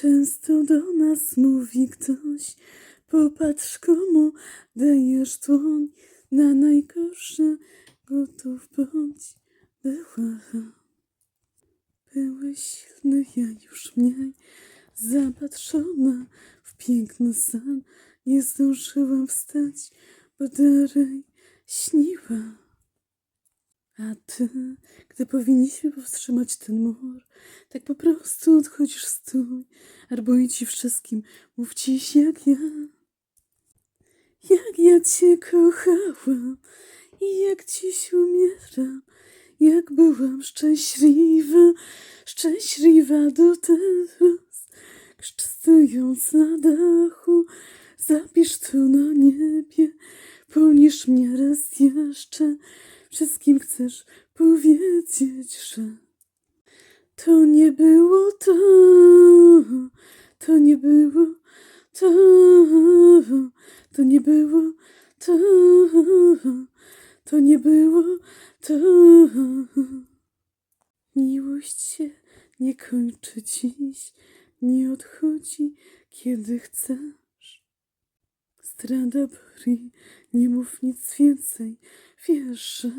Często do nas mówi ktoś, popatrz komu dajesz dłoń, na najgorsze gotów bądź. Była, byłeś silny, ja już mniej, zapatrzona w piękny sen, nie zdążyłam wstać, bo dalej śniła. A ty, gdy powinniśmy powstrzymać ten mur, tak po prostu odchodzisz stój, albo idź wszystkim, mów dziś jak ja. Jak ja cię kochałam i jak dziś umieram, jak byłam szczęśliwa, szczęśliwa do teraz. Krzcz stojąc na dachu, zapisz to na niebie, poniż mnie raz jeszcze, wszystkim chcesz powiedzieć, że to nie było to, to nie było to, to nie było to, to nie było to. Miłość się nie kończy dziś, nie odchodzi, kiedy chcesz. Strada boli, nie mów nic więcej, wiesz, że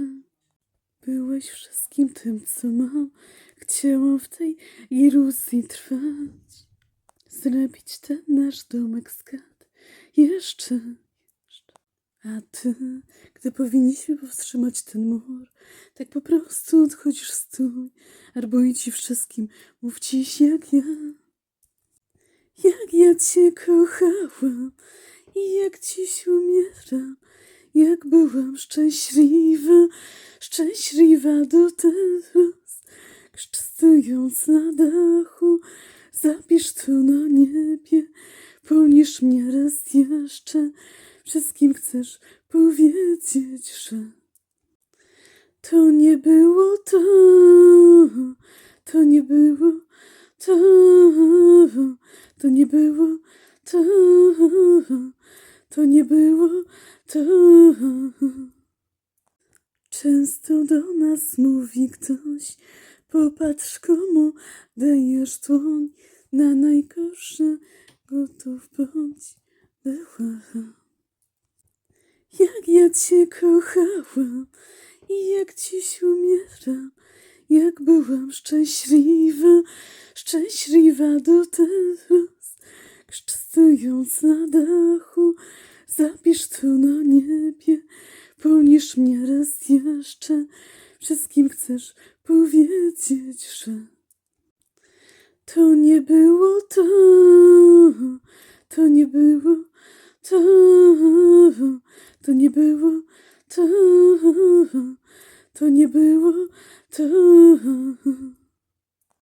byłeś wszystkim tym, co mam. Chciałam w tej iluzji trwać, zrobić ten nasz domek z kart. Jeszcze, jeszcze. A ty, gdy powinniśmy powstrzymać ten mur, tak po prostu odchodzisz stój, albo i wszystkim, mów dziś jak ja. Jak ja cię kochałam i jak dziś umieram, jak byłam szczęśliwa, szczęśliwa do teraz. Krzcz stojąc na dachu, zapisz to na niebie, poniż mnie raz jeszcze, wszystkim chcesz powiedzieć, że to nie było to, to nie było to, to nie było to, to nie było to. Często do nas mówi ktoś, popatrz komu dajesz dłoń, na najgorsze gotów bądź. Była. Jak ja cię kochałam i jak dziś umieram, jak byłam szczęśliwa, szczęśliwa do teraz. Krzcz na dachu, zapisz to na niebie, poniż mnie raz jeszcze, wszystkim chcesz powiedzieć, że to nie było to, to nie było to, to nie było to, to nie było to.